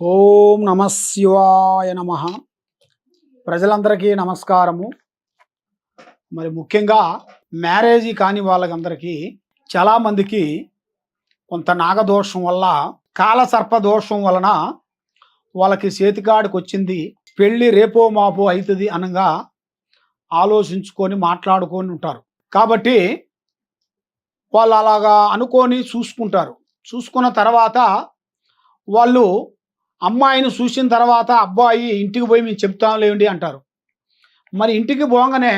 ఓం నమ శివాయ నమ. ప్రజలందరికీ నమస్కారము. మరి ముఖ్యంగా మ్యారేజీ కాని వాళ్ళకందరికీ చాలామందికి కొంత నాగదోషం వల్ల కాలసర్ప దోషం వలన వాళ్ళకి చేతికాడికి వచ్చింది పెళ్ళి రేపో మాపో అవుతుంది అనగా ఆలోచించుకొని మాట్లాడుకొని ఉంటారు. కాబట్టి వాళ్ళు అలాగా అనుకొని చూసుకుంటారు. చూసుకున్న తర్వాత వాళ్ళు అమ్మాయిని చూసిన తర్వాత అబ్బాయి ఇంటికి పోయి మేము చెప్తాం లేండి అంటారు. మరి ఇంటికి పోగానే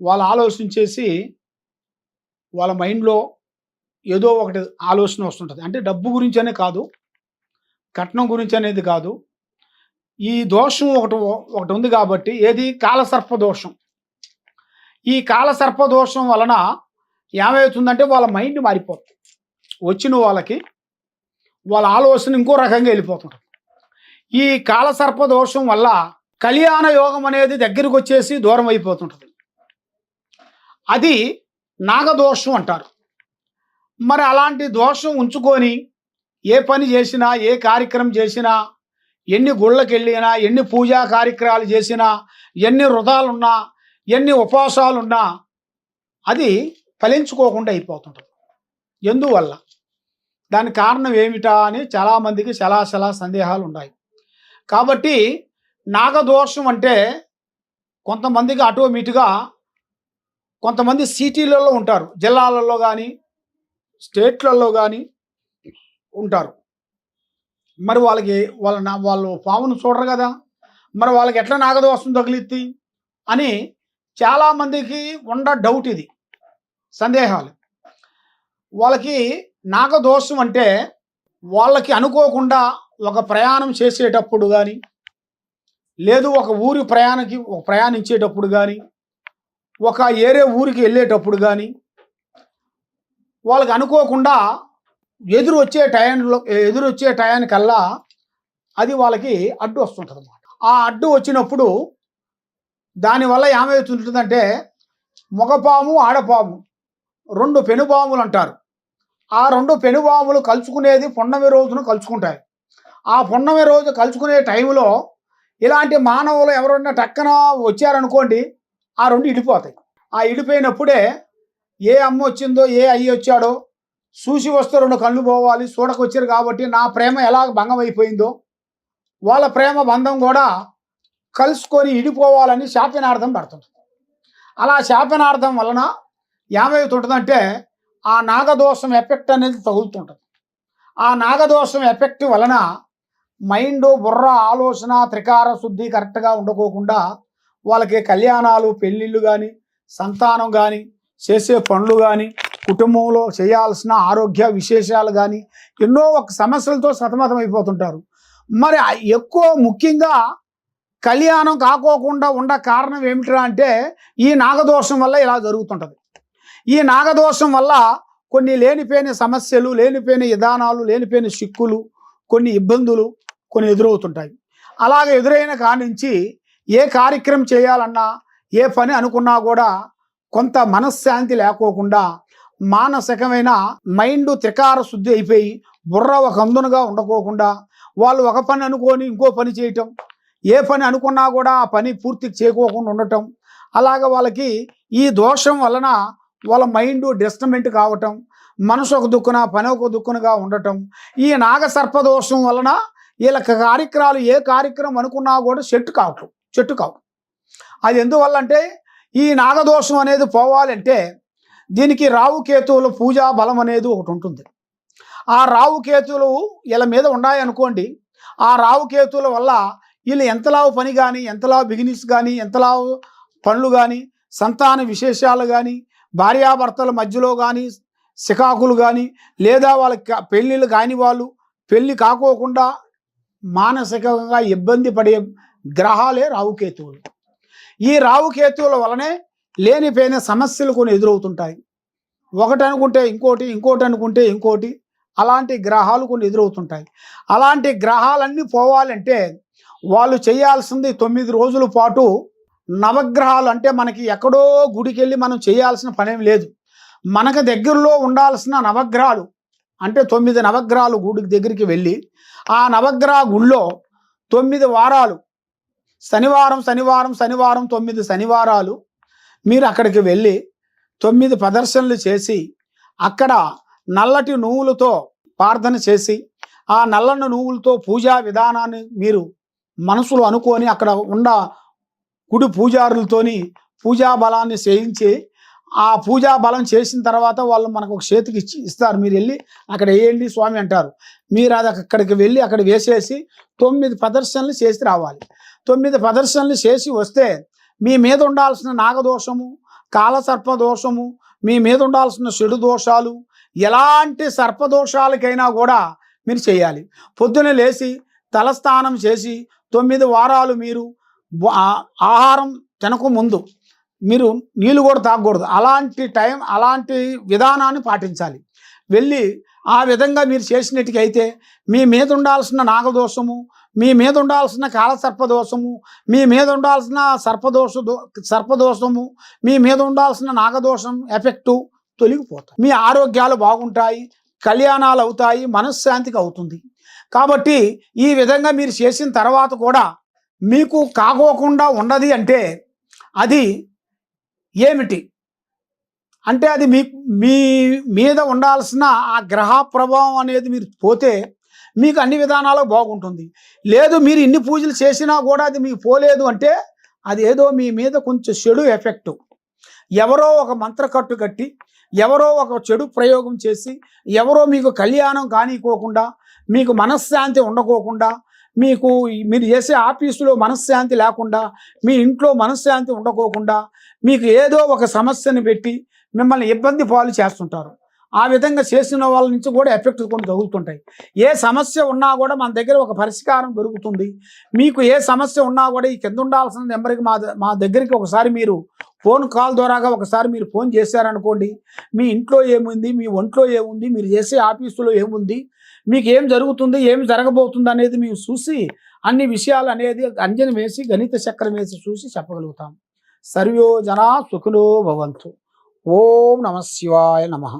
వాళ్ళు ఆలోచించేసి వాళ్ళ మైండ్లో ఏదో ఒకటి ఆలోచన వస్తుంటుంది. అంటే డబ్బు గురించి అనే కాదు కట్నం గురించి అనేది కాదు. ఈ దోషం ఒకటి ఒకటి ఉంది కాబట్టి ఏది? కాలసర్ప దోషం. ఈ కాలసర్ప దోషం వలన ఏమవుతుందంటే వాళ్ళ మైండ్ మారిపోతుంది. వచ్చిన వాళ్ళకి వాళ్ళ ఆలోచన ఇంకో రకంగా వెళ్ళిపోతుంటారు ఈ కాలసర్ప దోషం వల్ల కళ్యాణ యోగం అనేది దగ్గరికి వచ్చేసి దూరం అయిపోతుంటుంది. అది నాగదోషం అంటారు. మరి అలాంటి దోషం ఉంచుకొని ఏ పని చేసినా ఏ కార్యక్రమం చేసినా ఎన్ని గుళ్ళకి వెళ్ళినా ఎన్ని పూజా కార్యక్రమాలు చేసినా ఎన్ని వృధాలున్నా ఎన్ని ఉపవాసాలున్నా అది ఫలించుకోకుండా అయిపోతుంటుంది. ఎందువల్ల? దాని కారణం ఏమిటా అని చాలామందికి చాలా చాలా సందేహాలు ఉన్నాయి. కాబట్టి నాగదోషం అంటే కొంతమందికి ఆటోమేటిక్గా కొంతమంది సిటీలలో ఉంటారు. జిల్లాలలో కానీ స్టేట్లలో కానీ ఉంటారు. మరి వాళ్ళకి వాళ్ళ నా వాళ్ళు పామును చూడరు కదా. మరి వాళ్ళకి ఎట్లా నాగదోషం తగిలిద్ది అని చాలామందికి ఉండ డౌట్ ఇది సందేహాలు. వాళ్ళకి నాగదోషం అంటే వాళ్ళకి అనుకోకుండా ఒక ప్రయాణం చేసేటప్పుడు కానీ లేదు ఒక ఊరి ప్రయాణకి ఒక ప్రయాణించేటప్పుడు కానీ ఒక ఏరే ఊరికి వెళ్ళేటప్పుడు కానీ వాళ్ళకి అనుకోకుండా ఎదురు వచ్చే టైంలో ఎదురు వచ్చే టయానికల్లా అది వాళ్ళకి అడ్డు వస్తుంటుంది అన్నమాట ఆ అడ్డు వచ్చినప్పుడు దానివల్ల ఏమవుతుంటుందంటే మగపాము ఆడపాము రెండు పెనుపాములు అంటారు. ఆ రెండు పెనుపాములు కలుసుకునేది పున్నమి రోజున కలుసుకుంటాయి. ఆ పున్నమి రోజు కలుసుకునే టైంలో ఇలాంటి మానవులు ఎవరన్నా టక్కన వచ్చారనుకోండి ఆ రెండు ఇడిపోతాయి. ఆ ఇడిపోయినప్పుడే ఏ అమ్మ వచ్చిందో ఏ అయ్యి వచ్చాడో చూసి వస్తే రెండు కళ్ళు పోవాలి చూడకొచ్చారు కాబట్టి నా ప్రేమ ఎలా భంగం అయిపోయిందో వాళ్ళ ప్రేమ బంధం కూడా కలుసుకొని ఇడిపోవాలని శాపనార్థం పడుతుంది. అలా శాపనార్థం వలన ఏమవుతుంటుందంటే ఆ నాగదోషం ఎఫెక్ట్ అనేది తగులుతుంటుంది. ఆ నాగదోషం ఎఫెక్ట్ వలన మైండ్ బుర్ర ఆలోచన త్రికార శుద్ధి కరెక్ట్గా ఉండకోకుండా వాళ్ళకి కళ్యాణాలు పెళ్ళిళ్ళు కానీ సంతానం కానీ చేసే పనులు కానీ కుటుంబంలో చేయాల్సిన ఆరోగ్య విశేషాలు కానీ ఎన్నో ఒక సమస్యలతో సతమతం అయిపోతుంటారు మరి ఎక్కువ ముఖ్యంగా కళ్యాణం కాకోకుండా ఉండ కారణం ఏమిట్రా అంటే ఈ నాగదోషం వల్ల ఇలా జరుగుతుంటుంది. ఈ నాగదోషం వల్ల కొన్ని లేనిపోయిన సమస్యలు లేనిపోయిన విధానాలు లేనిపోయిన చిక్కులు కొన్ని ఇబ్బందులు కొన్ని ఎదురవుతుంటాయి. అలాగే ఎదురైన కానించి ఏ కార్యక్రమం చేయాలన్నా ఏ పని అనుకున్నా కూడా కొంత మనశ్శాంతి లేకోకుండా మానసికమైన మైండ్ త్రికార శుద్ధి అయిపోయి బుర్ర ఒక అందునుగా ఉండకోకుండా వాళ్ళు ఒక పని అనుకొని ఇంకో పని చేయటం ఏ పని అనుకున్నా కూడా ఆ పని పూర్తి చేయకోకుండా ఉండటం అలాగ వాళ్ళకి ఈ దోషం వలన వాళ్ళ మైండ్ డిస్టర్బెంట్ కావటం మనసు ఒక దుక్కున పని ఒక దుక్కునగా ఉండటం ఈ నాగసర్ప దోషం వలన వీళ్ళ కార్యక్రమాలు ఏ కార్యక్రమం అనుకున్నా కూడా చెట్టు కావటం చెట్టు కావు అది ఎందువల్ల అంటే ఈ నాగదోషం అనేది పోవాలంటే దీనికి రావుకేతువుల పూజా బలం అనేది ఒకటి ఉంటుంది. ఆ రావుకేతువులు వీళ్ళ మీద ఉన్నాయనుకోండి ఆ రావుకేతువుల వల్ల వీళ్ళు ఎంతలావు పని కానీ ఎంతలావు బిజినెస్ కానీ ఎంతలావు పనులు కానీ సంతాన విశేషాలు కానీ భార్యాభర్తల మధ్యలో కానీ సికాకులు కానీ లేదా వాళ్ళకి పెళ్ళిళ్ళు కాని వాళ్ళు పెళ్ళి కాకోకుండా మానసికంగా ఇబ్బంది పడే గ్రహాలే రావుకేతువులు ఈ రావుకేతువుల వలనే లేనిపోయిన సమస్యలు కొన్ని ఎదురవుతుంటాయి. ఒకటి అనుకుంటే ఇంకోటి ఇంకోటి అనుకుంటే ఇంకోటి అలాంటి గ్రహాలు కొన్ని ఎదురవుతుంటాయి. అలాంటి గ్రహాలన్నీ పోవాలంటే వాళ్ళు చేయాల్సింది తొమ్మిది రోజుల పాటు నవగ్రహాలు అంటే మనకి ఎక్కడో గుడికి వెళ్ళి మనం చేయాల్సిన పనేం లేదు. మనకు దగ్గరలో ఉండాల్సిన నవగ్రహాలు అంటే తొమ్మిది నవగ్రహాలు గుడి దగ్గరికి వెళ్ళి ఆ నవగ్రహ గుళ్ళో తొమ్మిది వారాలు. శనివారం శనివారం శనివారం తొమ్మిది శనివారాలు మీరు అక్కడికి వెళ్ళి తొమ్మిది ప్రదర్శనలు చేసి అక్కడ నల్లటి నువ్వులతో ప్రార్థన చేసి ఆ నల్లని నువ్వులతో పూజా విధానాన్ని మీరు మనసులో అనుకొని అక్కడ ఉన్న గుడి పూజారులతోని పూజా బలాన్ని చేయించి ఆ పూజా బలం చేసిన తర్వాత వాళ్ళు మనకు ఒక చేతికి ఇచ్చి ఇస్తారు. మీరు వెళ్ళి అక్కడ వేయండి స్వామి అంటారు. మీరు అది అక్కడికి వెళ్ళి అక్కడ వేసేసి తొమ్మిది ప్రదర్శనలు చేసి రావాలి. తొమ్మిది ప్రదర్శనలు చేసి వస్తే మీ మీద ఉండాల్సిన నాగదోషము కాలసర్ప దోషము మీ మీద ఉండాల్సిన చెడు దోషాలు ఎలాంటి సర్పదోషాలకైనా కూడా మీరు చేయాలి. పొద్దున లేచి తలస్నానం చేసి తొమ్మిది వారాలు మీరు ఆహారం తినక ముందు మీరు నీళ్ళు కూడా తాగకూడదు. అలాంటి టైం అలాంటి విధానాన్ని పాటించాలి. వెళ్ళి ఆ విధంగా మీరు చేసినట్టుకైతే మీ మీద ఉండాల్సిన నాగదోషము మీ మీద ఉండాల్సిన కాలసర్పదోషము మీ మీద ఉండాల్సిన సర్పదోష దో- సర్పదోషము మీ మీద ఉండాల్సిన నాగదోషం ఎఫెక్టు తొలగిపోతాయి. మీ ఆరోగ్యాలు బాగుంటాయి కళ్యాణాలు అవుతాయి మనశ్శాంతికి అవుతుంది. కాబట్టి ఈ విధంగా మీరు చేసిన తర్వాత కూడా మీకు కాకోకుండా ఉన్నది అంటే అది ఏమిటి? అంటే అది మీ మీ మీద ఉండాల్సిన ఆ గ్రహ ప్రభావం అనేది మీరు పోతే మీకు అన్ని విధానాలు బాగుంటుంది. లేదు మీరు ఇన్ని పూజలు చేసినా కూడా అది మీకు పోలేదు అంటే అది ఏదో మీ మీద కొంచెం చెడు ఎఫెక్ట్. ఎవరో ఒక మంత్రకట్టు కట్టి ఎవరో ఒక చెడు ప్రయోగం చేసి ఎవరో మీకు కళ్యాణం కానికోకుండా మీకు మనశ్శాంతి ఉండకోకుండా మీకు మీరు చేసే ఆఫీసులో మనశ్శాంతి లేకుండా మీ ఇంట్లో మనశ్శాంతి ఉండకోకుండా మీకు ఏదో ఒక సమస్యని పెట్టి మిమ్మల్ని ఇబ్బంది పాలు చేస్తుంటారు. ఆ విధంగా చేసిన వాళ్ళ నుంచి కూడా ఎఫెక్ట్ కొన్ని తగులుతుంటాయి. ఏ సమస్య ఉన్నా కూడా మన దగ్గర ఒక పరిష్కారం దొరుకుతుంది. మీకు ఏ సమస్య ఉన్నా కూడా ఈ కింద ఉండాల్సిన నెంబర్కి మా మా దగ్గరికి ఒకసారి మీరు ఫోన్ కాల్ ద్వారాగా ఒకసారి మీరు ఫోన్ చేశారనుకోండి మీ ఇంట్లో ఏముంది మీ ఒంట్లో ఏముంది మీరు చేసే ఆఫీసులో ఏముంది మీకు ఏం జరుగుతుంది ఏం జరగబోతుంది అనేది మేము చూసి అన్ని విషయాలు అనేది అంజన వేసి గణిత చక్రం వేసి చూసి చెప్పగలుగుతాం. సర్వో జనా సుఖులో భవంతు. ఓం నమ శివాయ నమః.